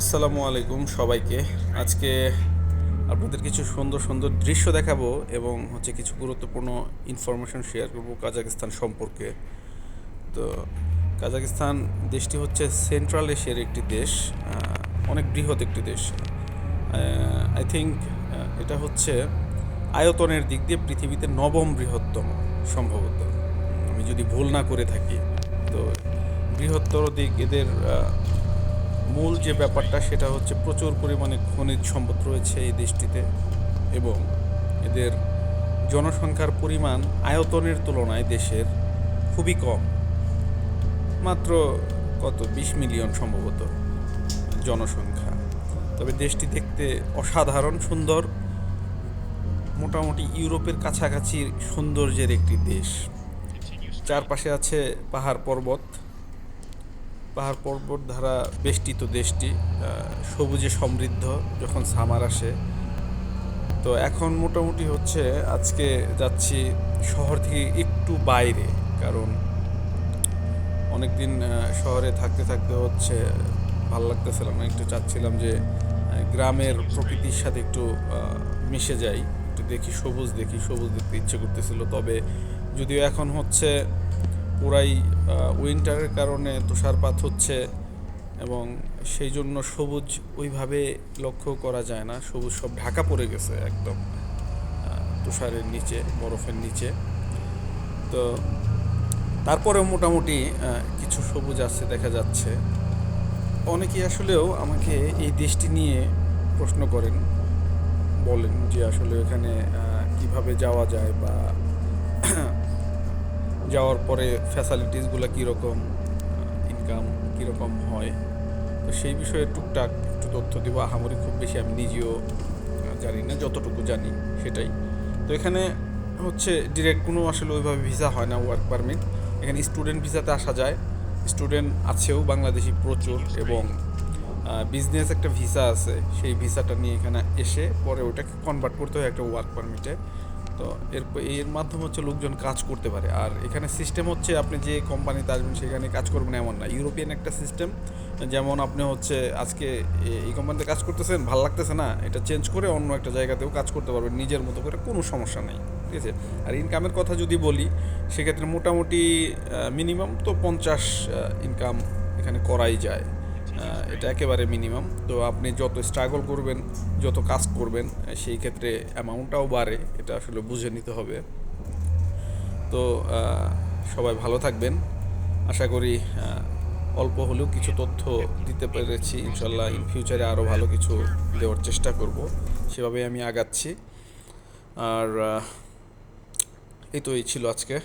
আসসালামু আলাইকুম সবাইকে। আজকে আপনাদের কিছু সুন্দর সুন্দর দৃশ্য দেখাবো এবং হচ্ছে কিছু গুরুত্বপূর্ণ ইনফরমেশন শেয়ার করব কাজাকিস্তান সম্পর্কে। তো কাজাকিস্তান দেশটি হচ্ছে সেন্ট্রাল এশিয়ার একটি দেশ অনেক বৃহৎ একটি দেশ। আই থিঙ্ক এটা হচ্ছে আয়তনের দিক দিয়ে পৃথিবীতে নবম বৃহত্তম সম্ভবত। আমি যদি ভুল না করে থাকি, তো বৃহত্তর দিক এদের যে ব্যাপারটা, সেটা হচ্ছে প্রচুর পরিমাণে খনিজ সম্পদ রয়েছে এই দেশটিতে এবং এদের জনসংখ্যার পরিমাণ আয়তনের তুলনায় দেশের খুবই কম। মাত্র কত? বিশ মিলিয়ন সম্ভবত জনসংখ্যা। তবে দেশটি দেখতে অসাধারণ, সুন্দর, মোটামুটি ইউরোপের কাছাকাছি সৌন্দর্যের একটি দেশ। চারপাশে আছে পাহাড় পর্বত পাহাড় পর্বত দ্বারা বেষ্টিত দেশটি সবুজে সমৃদ্ধ যখন সামার আসে। তো এখন মোটামুটি হচ্ছে আজকে যাচ্ছি শহর থেকে একটু বাইরে, কারণ অনেকদিন শহরে থাকতে থাকতে হচ্ছে, ভালো লাগতেছিল না। একটু চাচ্ছিলাম যে গ্রামের প্রকৃতির সাথে একটু মিশে যাই, একটু দেখি সবুজ দেখি, সবুজ দেখতে ইচ্ছে করতেছিল। তবে যদিও এখন হচ্ছে পুরাই উইন্টারের কারণে তুষারপাত হচ্ছে এবং সেই জন্য সবুজ ওইভাবে লক্ষ্য করা যায় না। সবুজ সব ঢাকা পড়ে গেছে একদম তুষারের নিচে, বরফের নিচে। তো তারপরেও মোটামুটি কিছু সবুজ আছে দেখা যাচ্ছে। অনেকেই আসলেও আমাকে এই দেশটি নিয়ে প্রশ্ন করেন, বলেন যে আসলে এখানে কীভাবে যাওয়া যায় বা যাওয়ার পরে ফ্যাসিলিটিসগুলো কীরকম ইনকাম কীরকম হয় তো সেই বিষয়ে টুকটাক একটু তথ্য দেবো। আহামরি খুব বেশি আমি নিজেও জানি না যতটুকু জানি সেটাই। তো এখানে হচ্ছে ডিরেক্ট কোনো আসলে ওইভাবে ভিসা হয় না ওয়ার্ক পারমিট এখানে স্টুডেন্ট ভিসাতে আসা যায়। স্টুডেন্ট আছেও বাংলাদেশি প্রচুর এবং বিজনেস একটা ভিসা আছে। সেই ভিসাটা নিয়ে এখানে এসে পরে ওটাকে কনভার্ট করতে হয় একটা ওয়ার্ক পারমিটে তো এর এর মাধ্যমে হচ্ছে লোকজন কাজ করতে পারে। আর এখানে সিস্টেম হচ্ছে আপনি যে কোম্পানিতে আসবেন সেখানে কাজ করবেন এমন না। ইউরোপিয়ান একটা সিস্টেম যেমন আপনি হচ্ছে আজকে এই কোম্পানিতে কাজ করতেছেন, ভালো লাগতেছে না, এটা চেঞ্জ করে অন্য একটা জায়গাতেও কাজ করতে পারবেন, নিজের মতো করে কোনো সমস্যা নেই, ঠিক আছে? আর ইনকামের কথা যদি বলি, সেক্ষেত্রে মোটামুটি মিনিমাম তো পঞ্চাশ ইনকাম এখানে করাই যায়। এটা একেবারে মিনিমাম তো আপনি যত স্ট্রাগল করবেন, যত কাজ করবেন, সেই ক্ষেত্রে অ্যামাউন্টটাও বাড়ে, এটা আসলে বুঝে নিতে হবে। তো সবাই ভালো থাকবেন। আশা করি অল্প হলেও কিছু তথ্য দিতে পেরেছি। ইনশাল্লাহ ইন ফিউচারে আরও ভালো কিছু দেওয়ার চেষ্টা করব। সেভাবে আমি আগাচ্ছি। আর এই তো এই ছিল আজকে।